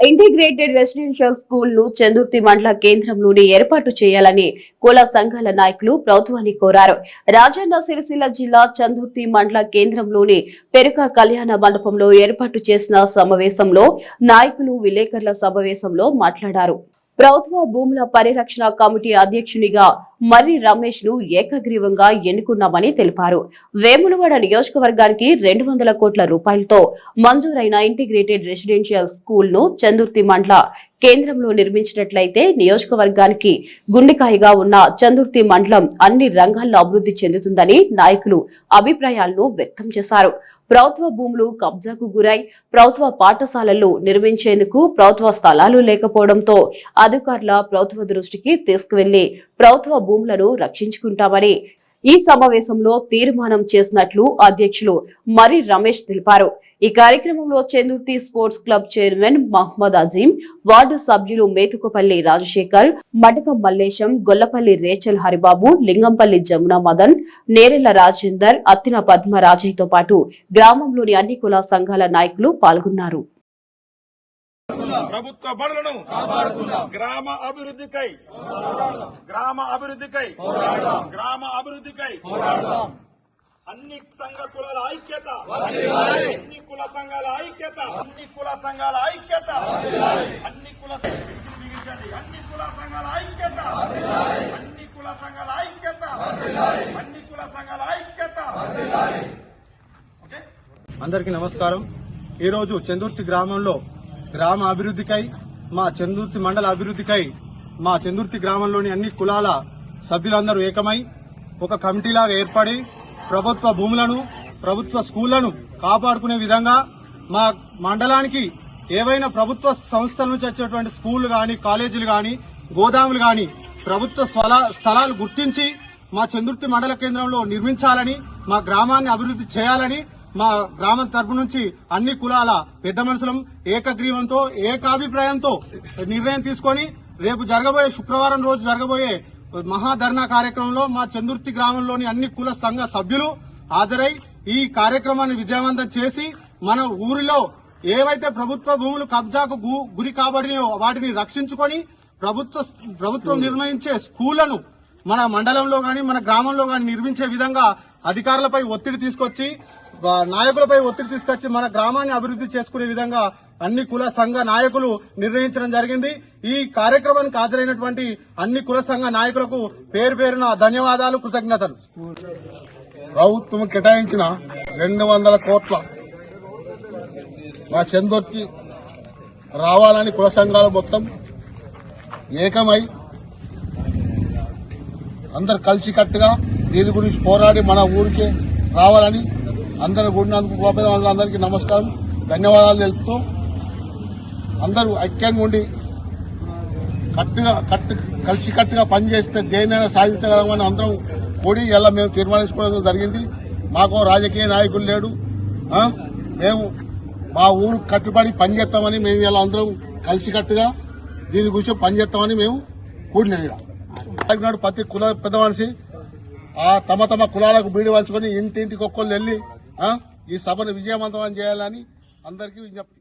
Integrated residential స్కూల్ను Chandurthi మండల కేంద్రంలోనే ఏర్పాటు చేయాలని కుల సంఘాల నాయకులు ప్రభుత్వాన్ని కోరారు. రాజన్న సిరిసిల్ల జిల్లా చందుర్తి మండల కేంద్రంలోని పెరుక కళ్యాణ మండపంలో ఏర్పాటు చేసిన సమావేశంలో నాయకులు విలేకరుల సమావేశంలో మాట్లాడారు. ప్రభుత్వ భూముల పరిరక్షణ కమిటీ అధ్యక్షునిగా మర్రి రమేష్ను ఏకగ్రీవంగా ఎన్నుకున్నామని తెలిపారు. వేములవాడ నియోజకవర్గానికి రెండు వందల కోట్ల రూపాయలతో మంజూరైన ఇంటిగ్రేటెడ్ రెసిడెన్షియల్ స్కూల్ను చందుర్తి మండల కేంద్రంలో నిర్మించినట్లయితే నియోజకవర్గానికి గుండెకాయగా ఉన్న చందుర్తి మండలం అన్ని రంగాల్లో అభివృద్ధి చెందుతుందని నాయకులు అభిప్రాయాలను వ్యక్తం చేశారు. ప్రభుత్వ భూములు కబ్జాకు గురై ప్రభుత్వ పాఠశాలలు నిర్మించేందుకు ప్రభుత్వ స్థలాలు లేకపోవడంతో అధికారుల ప్రభుత్వ దృష్టికి తీసుకువెళ్ళి ప్రభుత్వ భూములను రక్షించుకుంటామని ఈ సమావేశంలో తీర్మానం చేసినట్లు అధ్యక్షులు మరి రమేష్ తెలిపారు. ఈ కార్యక్రమంలో Chendurthi sports club chairman Mohammed Azeem ward సభ్యులు మేతుకపల్లి రాజశేఖర్ మటక మల్లేశం గొల్లపల్లి రేచల్ హరిబాబు లింగంపల్లి జమున మదన్ నేరెల రాజేందర్ అత్తిన పద్మరాజయ్తో పాటు గ్రామంలోని అన్ని కుల సంఘాల నాయకులు పాల్గొన్నారు. ప్రభుత్వ బడులను గ్రామ అభివృద్ధికై గ్రామ అభివృద్ధికై గ్రామ అభివృద్ధికై అన్ని సంఘ కులాల ఐక్యత అన్ని కుల సంఘాల ఐక్యత అన్ని కుల సంఘాల ఐక్యత అన్ని కుల. అన్ని కుల సంఘాల ఐక్యత అన్ని కుల సంఘాల ఐక్యత అన్ని కుల సంఘాల ఐక్యత. ఓకే? అందరికీ నమస్కారం. ఈరోజు చందుర్తి గ్రామంలో గ్రామ అభివృద్ధికై మా చందుర్తి మండల అభివృద్ధికై మా చందుర్తి గ్రామంలోని అన్ని కులాల సభ్యులందరూ ఏకమై ఒక కమిటీలాగా ఏర్పడి ప్రభుత్వ భూములను ప్రభుత్వ స్కూళ్ళను కాపాడుకునే విధంగా మా మండలానికి ఏవైనా ప్రభుత్వ సంస్థల నుంచి వచ్చేటువంటి స్కూళ్ళు కానీ కాలేజీలు కానీ గోదాములు కానీ ప్రభుత్వ స్థలాలు గుర్తించి మా చందుర్తి మండల కేంద్రంలో నిర్మించాలని మా గ్రామాన్ని అభివృద్ధి చేయాలని మా గ్రామం తరపు నుంచి అన్ని కులాల పెద్ద మనుషులం ఏకగ్రీవంతో ఏకాభిప్రాయంతో నిర్ణయం తీసుకొని రేపు జరగబోయే శుక్రవారం రోజు జరగబోయే మహాధర్నా కార్యక్రమంలో మా చందుర్తి గ్రామంలోని అన్ని కుల సంఘ సభ్యులు హాజరై ఈ కార్యక్రమాన్ని విజయవంతం చేసి మన ఊరిలో ఏవైతే ప్రభుత్వ భూములు కబ్జాకు గు- గురి కాబడినో వాటిని రక్షించుకొని ప్రభుత్వ ప్రభుత్వం నిర్వహించే స్కూళ్ళను మన మండలంలో గాని మన గ్రామంలో గాని నిర్మించే విధంగా అధికారులపై ఒత్తిడి తీసుకొచ్చి నాయకులపై ఒత్తిడి తీసుకొచ్చి మన గ్రామాన్ని అభివృద్ధి చేసుకునే విధంగా అన్ని కుల సంఘ నాయకులు నిర్ణయించడం జరిగింది. ఈ కార్యక్రమానికి హాజరైనటువంటి అన్ని కుల సంఘ నాయకులకు పేరు పేరున ధన్యవాదాలు కృతజ్ఞతలు. ప్రభుత్వం కేటాయించిన రెండు వందల కోట్ల మా చందొర్తి రావాలని కుల సంఘాలు మొత్తం ఏకమై అందరు కలిసికట్టుగా దీని గురించి పోరాడి మన ఊరికే రావాలని అందరూ కూడినందుకు గోపేద అందరికీ నమస్కారం. ధన్యవాదాలు తెలుపుతూ అందరూ ఐక్యంగా ఉండి కట్టుగా కట్టు కలిసికట్టుగా పనిచేస్తే దేనైనా సాధించగలమని అందరం కూడి ఇలా మేము తీర్మానించుకోవడం జరిగింది. మాకు రాజకీయ నాయకులు లేడు. మేము మా ఊరు కట్టుబడి పనిచేస్తామని మేము ఇలా అందరం కలిసికట్టుగా దీని గురించి పనిచేస్తామని మేము కూడిన ప్రతి కుల పెద్ద మనిషి ఆ తమ తమ కులాలకు బీడి పంచుకొని ఇంటింటికి ఒక్కళ్ళు వెళ్ళి ఈ సభను విజయవంతం చేయాలని అందరికీ విజ్ఞప్తి.